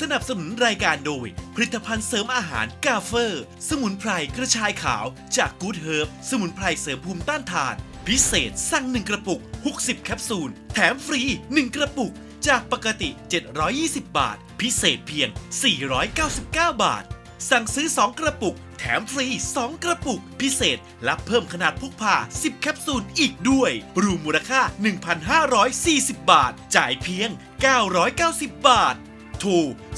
สนับสนุนรายการโดย ผลิตภัณฑ์เสริมอาหารกาเฟอร์ สมุนไพรกระชายขาวจากกูดเฮิร์บสมุนไพรเสริมภูมิต้านทาน พิเศษสั่ง1กระปุก 60 แคปซูล แถมฟรี 1 กระปุก จากปกติ 720 บาท พิเศษเพียง 499 บาท สั่งซื้อ 2 กระปุก แถมฟรี 2 กระปุก พิเศษรับเพิ่มขนาดพกพา 10 แคปซูลอีกด้วย รวมมูลค่า 1,540 บาท จ่ายเพียง 990 บาท โทร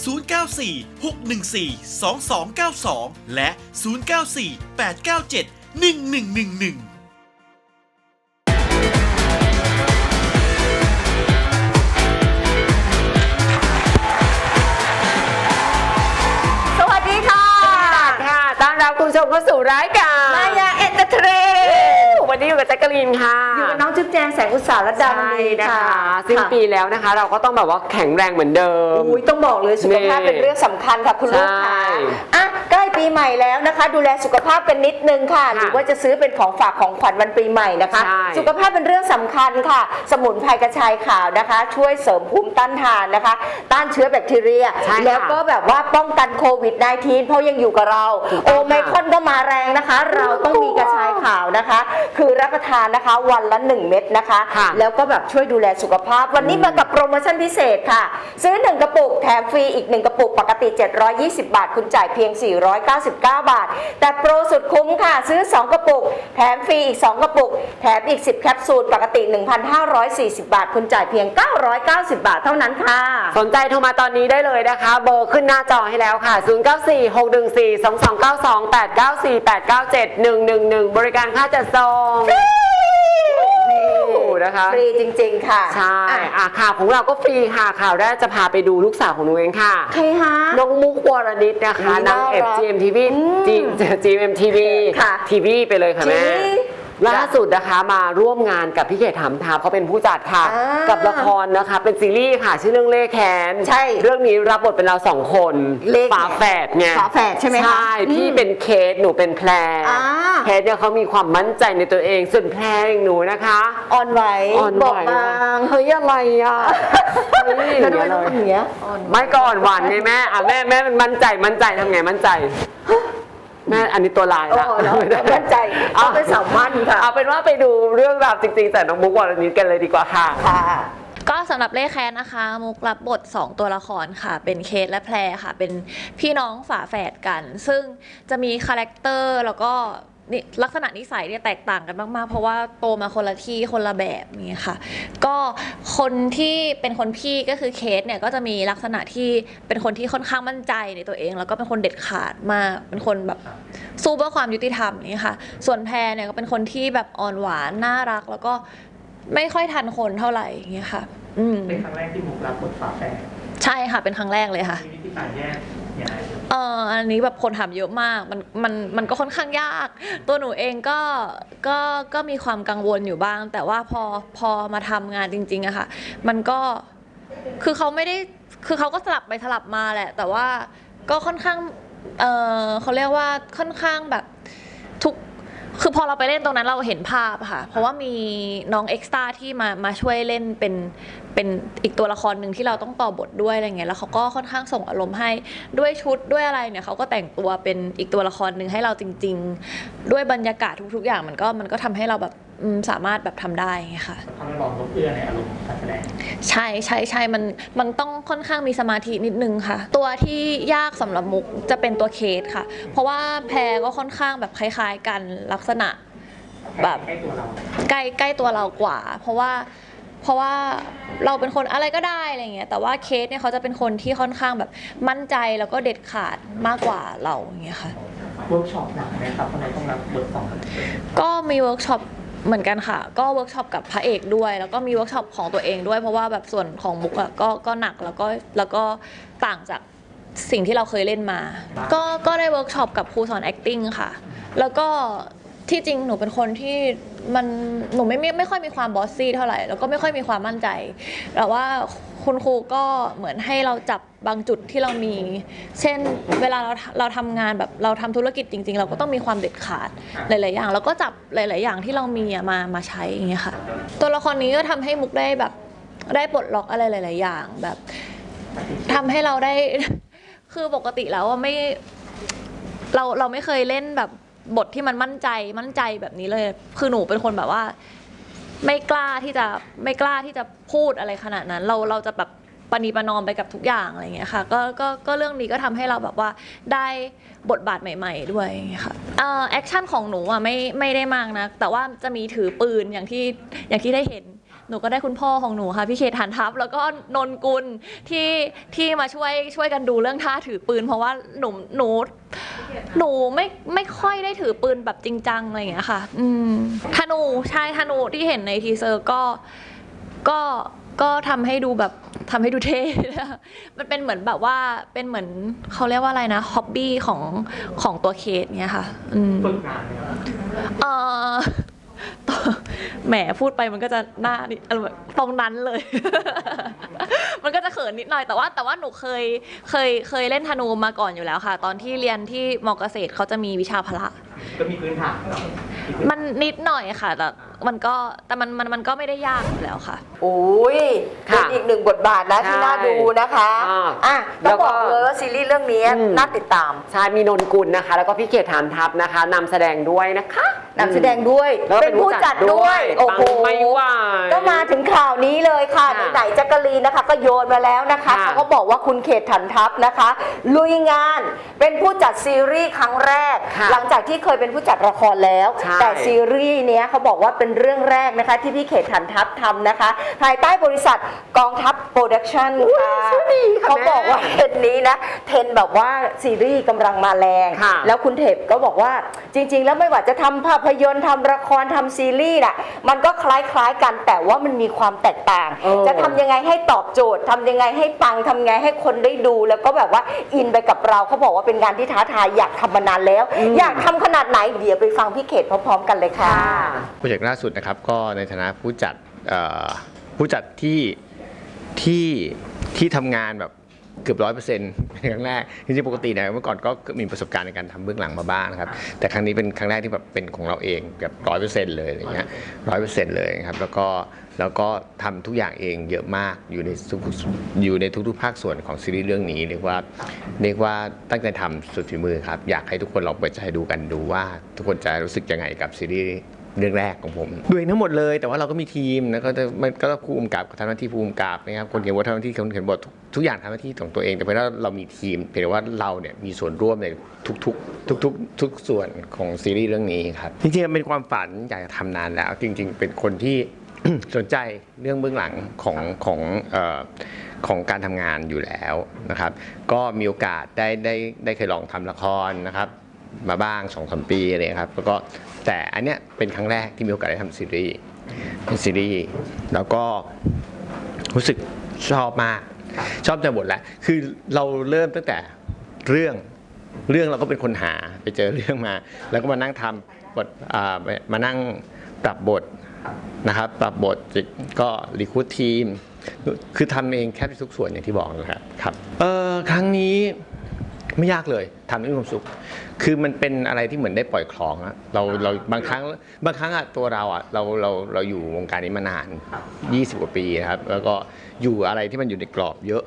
094-614-2292 และ 094-897-1111สวัสดีค่ะ ค่ะต้อนรับคุณผู้ชมเข้าสู่รายการ มายา กับแจ็คกะลีนค่ะอยู่กับน้องจุ๊บแจงแสงอุตสาหรัตดาใช่ดีนะคะค่ะสิ้นปีแล้วนะคะ เราก็ต้องแบบว่าแข็งแรงเหมือนเดิม อุ้ยต้องบอกเลยสุขภาพนี่เป็นเรื่องสำคัญค่ะคุณลูกใช่ค่ะอะใกล้ปีใหม่แล้วนะคะ ดูแลสุขภาพกันนิดนึงค่ะค่ะ หรือว่าจะซื้อเป็นของฝากของขวัญวันปีใหม่นะคะ ใช่ สุขภาพเป็นเรื่องสำคัญค่ะ สมุนไพรกระชายขาวนะคะ ช่วยเสริมภูมิต้านทานนะคะ ต้านเชื้อแบคทีเรีย ใช่ค่ะแล้วก็แบบว่าป้องกันโควิด -19 เพราะยังอยู่กับเรา ถูกโอต้องค่ะ ไมครอนก็มาแรงนะคะ เราต้องมีกระชายขาวนะคะ คือรับประทานนะคะ วันละ 1 เม็ดนะคะ ค่ะแล้วก็แบบช่วยดูแลสุขภาพ วันนี้มากับโปรโมชั่นพิเศษค่ะ ซื้อ 1 กระปุกแถมฟรีอีก 1 กระปุกปกติ 720 บาท คุณจ่ายเพียง 499 บาท แต่โปรสุดคุ้มค่ะ ซื้อ 2 กระปุก แถมฟรีอีก 2 กระปุก แถมอีก 10 แคปซูลปกติ 1,540 บาท คุณจ่ายเพียง 990 บาทเท่านั้นค่ะ สนใจโทรมาตอนนี้ได้เลยนะคะ เบอร์ขึ้นหน้าจอให้แล้วค่ะ 0 9 4 6 1 4 2 2 9 2 8 9 4 8 9 7 1 1 1 บริการค่าจัดส่ง นี่นะคะ ฟรีจริง ๆ ค่ะใช่อะอะข่าวของเราก็ฟรีค่ะข่าวแรกจะพาไปดูลูกสาวของหนูเองค่ะใครฮะน้องมุกวรณิตนะคะอุ๊ยนางเอกน่ารัก GMTV อืม G GMTV ค่ะทีวีไปเลยค่ะแม่ทีวี ล่าสุดนะคะมาร่วมงานกับพี่เขตถามทามเขาเป็นผู้จัดค่ะ อ่ากักับละครนะคะ เป็นซีรีส์ค่ะชื่อเรื่องเล่แค้นใช่เรื่องนี้รับบทเป็นเราสองคนเล่แค้นฝาแฝดไงฝาแฝดใช่ไหมคะใช่พี่อืมเป็นเคสหนูเป็นแพรอ่า เคสเนี่ยเขามีความมั่นใจในตัวเองส่วนแพรอย่างหนูนะคะ อ่อนไหวอ่อนไหว บอกบางเฮ้ยอะไรอะเฮ้ยแล้วทำไมย่าต้องเลยทำอย่างเงี้ยอ่อนไม่ก่อนหวานไงแม่อะแม่แม่มันมั่นใจมั่นใจทำไงมั่นใจ แม่อันนี้ตัวลายโอ้ละโหแล้วมั่นใจต้องเป็นสาวมั่นค่ะ เอาเป็นว่าไปดูเรื่องราวจริงๆจากน้องมุกวรณิตกันเลยดีกว่าค่ะ ค่ะ ก็สำหรับเล่แคนนะคะ มุกรับบท 2 ตัวละครค่ะ เป็นเคสและแพรค่ะ เป็นพี่น้องฝาแฝดกัน ซึ่งจะมีคาแรคเตอร์แล้วก็ นี่ลักษณะนิสัยเนี่ยแตกต่างกันมาก ๆ เพราะว่าโตมาคนละที่คนละแบบนี่ค่ะ ก็คนที่เป็นคนพี่ก็คือเคสเนี่ยก็จะมีลักษณะที่เป็นคนที่ค่อนข้างมั่นใจในตัวเอง แล้วก็เป็นคนเด็ดขาดมากเป็นคนแบบสู้เพื่อความยุติธรรมนี่ค่ะ ส่วนแพรเนี่ยก็เป็นคนที่แบบอ่อนหวานน่ารัก แล้วก็ไม่ค่อยทันคนเท่าไหร่อย่างเงี้ยค่ะ อืมเป็นครั้งแรกที่มุกรับบทฝาแฝดใช่ค่ะ เป็นครั้งแรกเลยค่ะมีวิธีการแยก ยังไงเอออันนี้แบบคนถามเยอะมาก มัน มัน มันก็ค่อนข้างยาก ตัวหนูเองก็ ก็ ก็มีความกังวลอยู่บ้าง แต่ว่าพอ พอมาทำงานจริงๆอะค่ะ มันก็ คือเขาไม่ได้ คือเขาก็สลับไปสลับมาแหละ แต่ว่าก็ค่อนข้าง เออเขาเรียกว่าค่อนข้างแบบทุก คือพอเราไปเล่นตรงนั้นเราเห็นภาพค่ะ เพราะว่ามีน้องเอ็กซ์ตาที่มามาช่วยเล่นเป็นเป็นอีกตัวละครหนึ่งที่เราต้องต่อบทด้วยอะไรเงี้ยแล้วเขาก็ค่อนข้างส่งอารมณ์ให้ด้วยชุดด้วยอะไรเนี่ยเขาก็แต่งตัวเป็นอีกตัวละครหนึ่งให้เราจริง ๆ ด้วยบรรยากาศทุก ๆ อย่างมันก็มันก็ทำให้เราแบบสามารถแบบทำได้ไงค่ะทำให้บอกลบเอื้อในอารมณ์ของการแสดงใช่ใช่ใช่มันมันต้องค่อนข้างมีสมาธินิดนึงค่ะ ตัวที่ยากสำหรับมุกจะเป็นตัวเคสค่ะ เพราะว่าแพรก็ค่อนข้างแบบคล้าย ๆ กันลักษณะแบบให้ตัวเราใกล้ใกล้ตัวเรากว่า เพราะว่าเพราะว่าเราเป็นคนอะไรก็ได้อะไรเงี้ยแต่ว่าเคสเนี่ยเขาจะเป็นคนที่ค่อนข้างแบบมั่นใจแล้วก็เด็ดขาดมากกว่าเราอย่างเงี้ยค่ะเวิร์กช็อปหนักไหมครับทำไมต้องรับบทสองคนก็มีเวิร์กช็อป เหมือนกันค่ะ ก็เวิร์กช็อปกับพระเอกด้วย แล้วก็มีเวิร์กช็อปของตัวเองด้วย เพราะว่าแบบส่วนของมุกอะก็ก็หนักแล้วก็แล้วก็ต่างจากสิ่งที่เราเคยเล่นมา ก็ก็ได้เวิร์กช็อปกับครูสอน acting ค่ะ แล้วก็ที่จริงหนูเป็นคนที่มันหนูไม่ไม่ไม่ค่อยมีความบอสซี่เท่าไหร่ แล้วก็ไม่ค่อยมีความมั่นใจ แต่ว่าค คุณครูก็เหมือนให้เราจับบางจุดที่เรามี เช่น เวลาเราเราทำงานแบบเราทำธุรกิจจริง ๆ เราก็ต้องมีความเด็ดขาดหลาย ๆ อย่าง แล้วก็จับหลาย ๆ อย่างที่เรามีอะมามาใช้อย่างเงี้ยค่ะ ตัวละครนี้ก็ทำให้มุกได้แบบได้ปลดล็อกอะไรหลาย ๆ อย่างแบบทำให้เราได้ คือปกติแล้วว่าไม่เราเราไม่เคยเล่นแบบบทที่มันมั่นใจมั่นใจแบบนี้เลย คือหนูเป็นคนแบบว่า ไม่กล้าที่จะไม่กล้าที่จะพูดอะไรขนาดนั้น เราเราจะแบบปณีประนอมไปกับทุกอย่างอะไรอย่างเงี้ยค่ะก็ก็ก็เรื่องนี้ก็ทำให้เราแบบว่าได้บทบาทใหม่ ๆ ด้วยค่ะเอ่อแอคชั่นของหนูอะไม่ไม่ได้มากนะแต่ว่าจะมีถือปืนอย่างที่อย่างที่ได้เห็น หนูก็ได้คุณพ่อของหนูค่ะพี่เขตหันทัพ แล้วก็นนกุลที่ที่มาช่วยช่วยกันดูเรื่องท่าถือปืน เพราะว่าหนูหนูหนูไม่ไม่ค่อยได้ถือปืนแบบจริงจังอะไรอย่างเงี้ยค่ะ อืมธนูใช่ธนูที่เห็นในทีเซอร์ก็ก็ก็ทำให้ดูแบบทำให้ดูเท่ มันเป็นเหมือนแบบว่าเป็นเหมือนเขาเรียกว่าอะไรนะฮ็อบบี้ของของตัวเคสเนี้ยค่ะ อืมฝึกนานไหมครับเออ แหมพูดไปมันก็จะหน้านี่อารมณ์แบบตรงนั้นเลย มันก็จะเขินนิดหน่อยแต่ว่า แต่ว่าหนูเคยเคยเคยเล่นธนูมาก่อนอยู่แล้วค่ะ ตอนที่เรียนที่มอเกษตรเขาจะมีวิชาพละ ก็มีพื้นฐานเนาะมีพื้นมันนิดหน่อยค่ะแต่มันก็แต่มันมันมันก็ไม่ได้ยากอยู่แล้วค่ะ โอ้ยเป็นค่ะอีกหนึ่งบทบาทนะที่ใช่น่าดูนะคะอ่าอะแล้ต้องวก็บอกเลยว่าซีรีส์เรื่องนี้อืม น่าติดตาม ใช่มีนนกุลนะคะ แล้วก็พี่เกดฐานทัพนะคะนำแสดงด้วยนะคะ นำแสดงด้วย แล้วก็เป็นผู้จัดด้วยโอ้ปังโหไม่ไหวก็มาถึงข่าวนี้เลยค่ะค่ะไหนๆแจักรีนนะคะ ก็โยนมาแล้วนะคะค่ะเขาก็บอกว่าคุณเขตถันทัพนะคะ ลุยงานเป็นผู้จัดซีรีส์ครั้งแรก ค่ะหลังจากที่เคยเป็นผู้จัดละครแล้ว ใช่ แต่ซีรีส์เนี้ยเขาบอกว่าเป็นเรื่องแรกนะคะ ที่พี่เขตถันทัพทำนะคะ ภายใต้บริษัทกองทัพโปรดักชั่นค่ะชื่อดีค่ะเขาแม่บอกว่า เทรนด์นี้นะเทรนด์แบบว่าซีรีส์กำลังมาแรง ค่ะแล้วคุณเทพก็บอกว่า จริง ๆ แล้วไม่ว่าจะทำภาพยนตร์ทำละครทำซีรีส์น่ะมันก็คล้าย ๆ กันแต่ว่ามันมีความแตกต่างเออจะทำยังไงให้ตอบโจทย์ทำยังไงให้ปังทำยังไงให้คนได้ดู แล้วก็แบบว่าอินไปกับเราเขาบอกว่าเป็นงานที่ท้าทายอยากทำมานานแล้ว อยากทำขนาดไหนเดี๋ยวไปฟังพี่เขตพร้อมๆ กันเลยค่ะค่ะโปรเจกต์ล่าสุดนะครับก็ในฐานะผู้จัดเอ่อผู้จัดที่ที่ที่ทำงานแบบ เกือบร้อยเปอร์เซ็นต์เป็นครั้งแรกจริงๆปกติเนี่ยเมื่อก่อนก็มีประสบการณ์ในการทำเบื้องหลังมาบ้างนะครับแต่ครั้งนี้เป็นครั้งแรกที่แบบเป็นของเราเองแบบร้อยเปอร์เซ็นต์เลยอะไรเงี้ยร้อยเปอร์เซ็นต์เลยครับแล้วก็แล้วก็ทำทุกอย่างเองเยอะมากอยู่ในทุกอยู่ในทุกๆภาคส่วนของซีรีส์เรื่องนี้เรียกว่าเรียกว่าตั้งใจทำสุดฝีมือครับอยากให้ทุกคนลองเปิดใจดูกันดูว่า ทุกคนจะรู้สึกยังไงกับซีรีส์ เรื่องแรกของผมดูเองทั้งหมดเลย แต่ว่าเราก็มีทีมนะก็จะมันก็ผู้กำกับทำหน้าที่ผู้กำกับนะครับคนเขียนบททำหน้าที่คนเขียนบททุกทุกอย่างทำหน้าที่ของตัวเอง แต่เพียงแต่ว่าเรามีทีมเพียงแต่ว่าเราเนี่ยมีส่วนร่วมในทุกๆทุกๆทุกส่วนของซีรีส์เรื่องนี้ครับจริงๆมันเป็นความฝันอยากจะทำนานแล้ว จริง ๆ เป็นคนที่สนใจเรื่องเบื้องหลังของของเอ่อของการทำงานอยู่แล้วนะครับ ก็มีโอกาสได้ได้ได้เคยลองทำละครนะครับ มาบ้างสองสามปีอะไรครับแล้วก็แต่อันเนี้ยเป็นครั้งแรกที่มีโอกาสได้ทำซีรีส์เป็นซีรีส์แล้วก็รู้สึกชอบมาก ชอบแต่บทแหล้วคือเราเริ่มตั้งแต่เรื่องเรื่องเราก็เป็นคนหาไปเจอเรื่องมา แล้วก็มานั่งทำบทมานั่งปรับบทนะครับ ปรับบทก็รีคูดทีม คือทำเองแค่ทุกส่วนอย่างที่บอกนะครับครับเออครั้งนี้ ไม่ยากเลยทำให้มีความสุข คือมันเป็นอะไรที่เหมือนได้ปล่อยของอะเราเราบางครั้งบางครั้งอะตัวเราอะเราเราเราอยู่วงการนี้มานาน 20 กว่าปีครับ แล้วก็อยู่อะไรที่มันอยู่ในกรอบเยอะ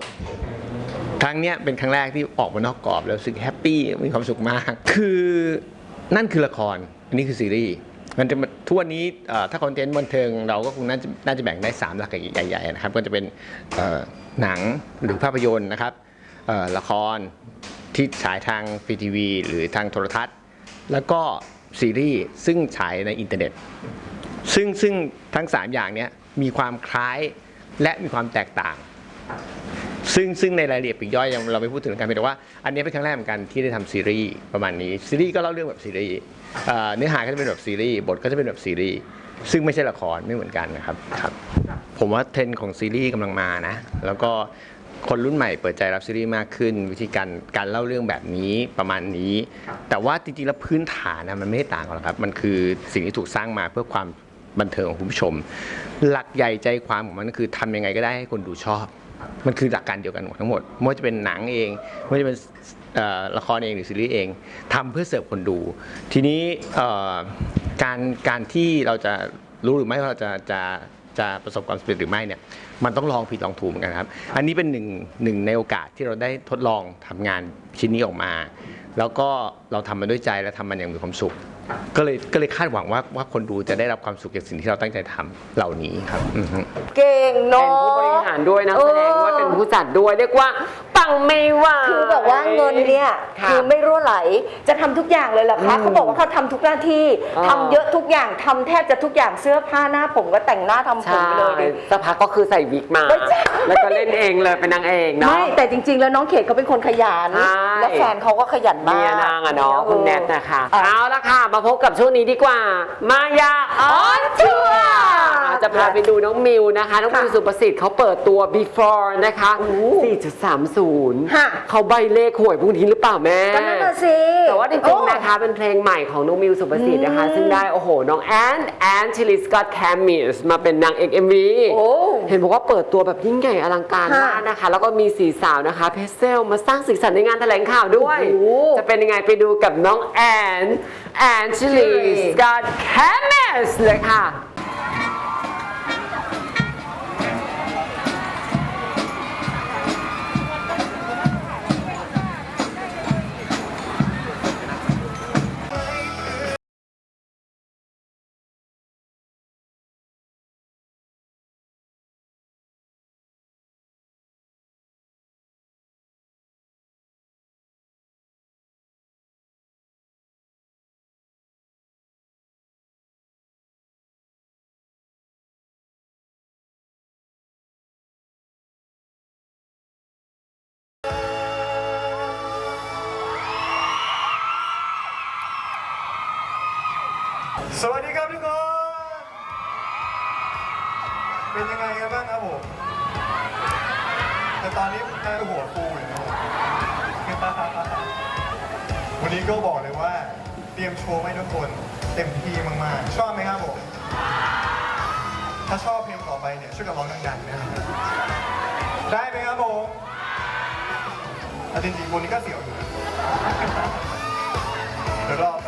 ครั้งเนี้ยเป็นครั้งแรกที่ออกมานอกกรอบแล้วรู้สึกแฮปปี้มีความสุขมาก คือนั่นคือละครอันนี้คือซีรีส์มันจะมาทุกวันนี้ถ้าคอนเทนต์บันเทิงเราก็คงน่าจะน่าจะแบ่งได้ 3 หลักใหญ่ๆนะครับ ก็จะเป็นหนังหรือภาพยนตร์นะครับละคร ที่ฉายทางฟรีทีวีหรือทางโทรทัศน์ แล้วก็ซีรีส์ซึ่งฉายในอินเทอร์เน็ต ซึ่งซึ่งทั้ง 3 อย่างเนี้ยมีความคล้ายและมีความแตกต่าง ซึ่งซึ่งในรายละเอียดปีกย่อยยังเราไม่พูดถึงกันเพียงแต่ว่า อันนี้เป็นครั้งแรกเหมือนกันที่ได้ทำซีรีส์ประมาณนี้ซีรีส์ก็เล่าเรื่องแบบซีรีส์เอ่อเนื้อหาก็จะเป็นแบบซีรีส์บทก็จะเป็นแบบซีรีส์ซึ่งไม่ใช่ละครไม่เหมือนกันนะครับครับ ผมว่าเทรนด์ของซีรีส์กำลังมานะ แล้วก็ คนรุ่นใหม่เปิดใจรับซีรีส์มากขึ้น วิธีการการเล่าเรื่องแบบนี้ประมาณนี้ แต่ว่าจริงๆแล้วพื้นฐานนะมันไม่ได้ต่างกันหรอกครับ มันคือสิ่งที่ถูกสร้างมาเพื่อความบันเทิงของคุณผู้ชม หลักใหญ่ใจความของมันก็คือทำยังไงก็ได้ให้คนดูชอบ มันคือหลักการเดียวกันหมดทั้งหมดไม่ว่าจะเป็นหนังเองไม่ว่าจะเป็นเอ่อละครเองหรือซีรีส์เองทำเพื่อเสิร์ฟคนดู ทีนี้เอ่อการการที่เราจะรู้หรือไม่ว่าเราจะจะจะประสบความสำเร็จหรือไม่เนี่ย มันต้องลองผิดลองถูกเหมือนกันครับ อันนี้เป็นหนึ่งหนึ่งในโอกาสที่เราได้ทดลองทำงานชิ้นนี้ออกมา แล้วก็เราทำมันด้วยใจและทำมันอย่างมีความสุข ก็เลยก็เลยคาดหวังว่าว่าคนดูจะได้รับความสุขจากสิ่งที่เราตั้งใจทำเหล่านี้ครับอือฮึ เก่งเป็เนาะนผู้บริหารด้วยนะแสดงด้วยเป็นผู้จัดด้วยเรียกว่า ปังไม่ไหว คือแบบว่าเงินเนี่ยค่ะคือไม่รั่วไหลจะทำทุกอย่างเลยเหรอคะอืมเขาบอกว่าเขาทำทุกหน้าที่อ๋อ ทำเยอะทุกอย่างทำแทบจะทุกอย่างเสื้อผ้าหน้าผมก็แต่งหน้าทำผมใช่ไปเลยดิสักพักก็คือใส่วิกมา ไม่ใช่ แล้วก็เล่นเองเลยเป็นนางเอกเนาะไม่แต่จริง ๆ แล้วน้องเขตเขาเป็นคนขยันใช่ และแฟนเขาก็ขยันมากเมียนางอะเนาะคุณแนทนะคะ อ่ เอาละค่ะ มาพบกับช่วงนี้ดีกว่า มายาออนทัวร์จะพาไปดูน้องมิวนะคะ น้องมิวสุประสิทธิ์เขาเปิดตัว before นะคะ 4.30ฮะ เขาใบเลขหวยพวกนี้หรือเปล่าแม่ ก็นั่นน่ะสิแต่ว่าจริงๆนะคะเป็นเพลงใหม่ของน้องมิวสุประสิทธิ์นะคะ ซึ่งได้โอ้โห น้องแอนแอนชิลิสกอตแคมมิสมาเป็นนางเอก MV โอ้ เห็นบอกว่าเปิดตัวแบบยิ่งใหญ่อลังการค่ะมากนะคะ แล้วก็มีสีสาวนะคะ เพเซลมาสร้างสีสันในงานแถลงข่าวด้วย โอ้โห จะเป็นยังไงไปดูกับน้องแอนแอนชิลิสกอตแคมมิสเลยค่ะ สวัสดีครับทุกคน เป็นยังไงกันบ้างครับผม แต่ตอนนี้ผมแค่หัวฟูอยู่นะวันนี้ก็บอกเลยว่า เตรียมโชว์ให้ทุกคนเต็มที่มากๆ ชอบไหมครับผม ถ้าชอบเพลงต่อไปเนี่ยช่วยกันร้องดังๆนะได้ไหมครับผมจริงๆวันนี้ก็เสียวอยู่เดี๋ยวรอบ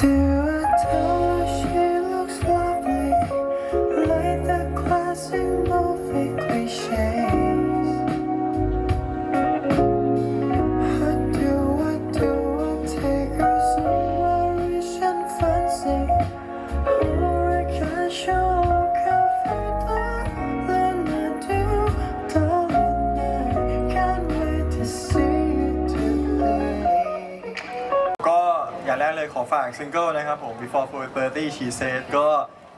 Do อย่างแรกเลยขอฝากซิงเกิลนะครับผม Before 430 She Said ก็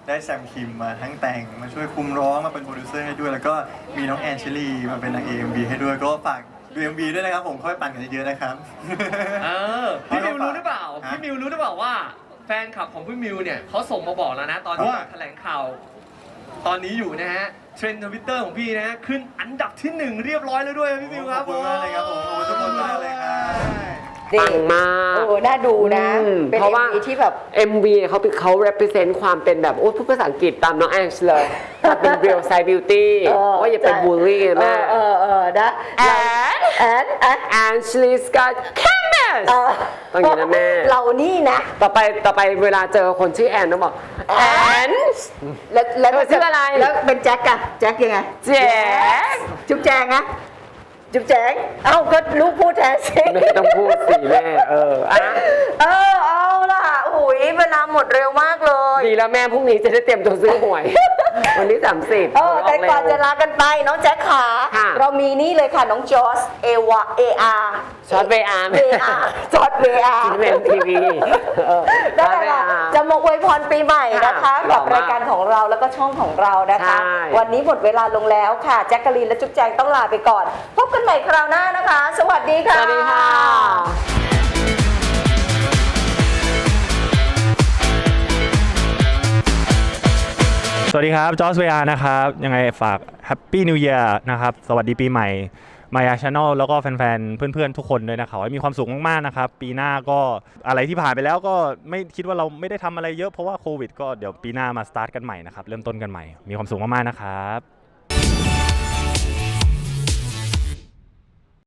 ได้แซมคิมมาทั้งแต่งมาช่วยคุมร้องมาเป็นโปรดิวเซอร์ให้ด้วย แล้วก็มีน้องแอนเชลี่มาเป็นนางเอก MV ให้ด้วยก็ฝากดู MV ด้วยนะครับผมค่อยปั่นกันเยอะๆนะครับ เออพี่มิวรู้หรือเปล่า ฮะพี่มิวรู้หรือเปล่าว่า แฟนคลับของพี่มิวเนี่ยเขาส่งมาบอกแล้วนะ ตอนที่ว่า แถลงข่าว ตอนนี้อยู่นะฮะเทรนด์ทวิตเตอร์ของพี่นะฮะขึ้นอันดับที่หนึ่งเรียบร้อยแล้วด้วยพี่มิวครับ ขอบคุณมากเลยครับผมขอบคุณทุกคนมากเลยครับ ปังมากโอ้น่าดูนะ อืมเป็นเพราะว่า MV ที่แบบ MV เขาเป็นเขา represent ความเป็นแบบ โอ้พูดภาษาอังกฤษตามน้องแอนชเลยความเป็น real side beauty เออว่าอย่าเป็นใช่บูลลี่แม่ เออเออเออนะแอน แอนแอนแอนชลีสกอตแคมเมสเออต้องอย่างนี้นะแม่ เรานี่นะ ต่อไปต่อไปเวลาเจอคนชื่อแอนต้องบอกแอน แล้วแล้วเธอชื่ออะไร แล้วเป็นแจ็คอะแจ็คยังไง แจ๊คจุ๊บแจงอะ จุ๊บแจงเอ้าก็ลูกพูดแทนสิไม่ต้องพูดสิแม่เอออะเออเอาล่ะโอ้ยเวลาหมดเร็วมากเลย ดีแล้วแม่พรุ่งนี้จะได้เตรียมตัวซื้อหวย วันที่ 30เออแต่ก่อนจะลาลากันไปน้องแจ็คขาค่ะเรามีนี่เลยค่ะน้องจอสเอวาเออาร์ช็อต VR เออาร์จอสเวอาร์ที่เป็นทีวีเออได้ค่ะจะมาอวยพรปีใหม่นะคะ ค่ะกับหล่อมากรายการของเราแล้วก็ช่องของเรานะคะ ใช่ วันนี้หมดเวลาลงแล้วค่ะแจ็คกะลีนและจุ๊บแจงต้องลาไปก่อน พบกันใหม่คราวหน้านะคะ สวัสดีสค่ะวัสดีค่ะ สวัสดีครับ จอสเวียนะครับ ยังไงฝากแฮปปี้นิวเยียร์นะครับ สวัสดีปีใหม่ มายาชาแนลแล้วก็แฟนๆ เพื่อนๆ ทุกคนด้วยนะครับให้มีความสุขมากๆ นะครับ ปีหน้าก็อะไรที่ผ่านไปแล้วก็ไม่คิดว่าเราไม่ได้ทำอะไรเยอะเพราะว่าโควิด ก็เดี๋ยวปีหน้ามาสตาร์ทกันใหม่นะครับ เริ่มต้นกันใหม่ มีความสุขมากๆ นะครับ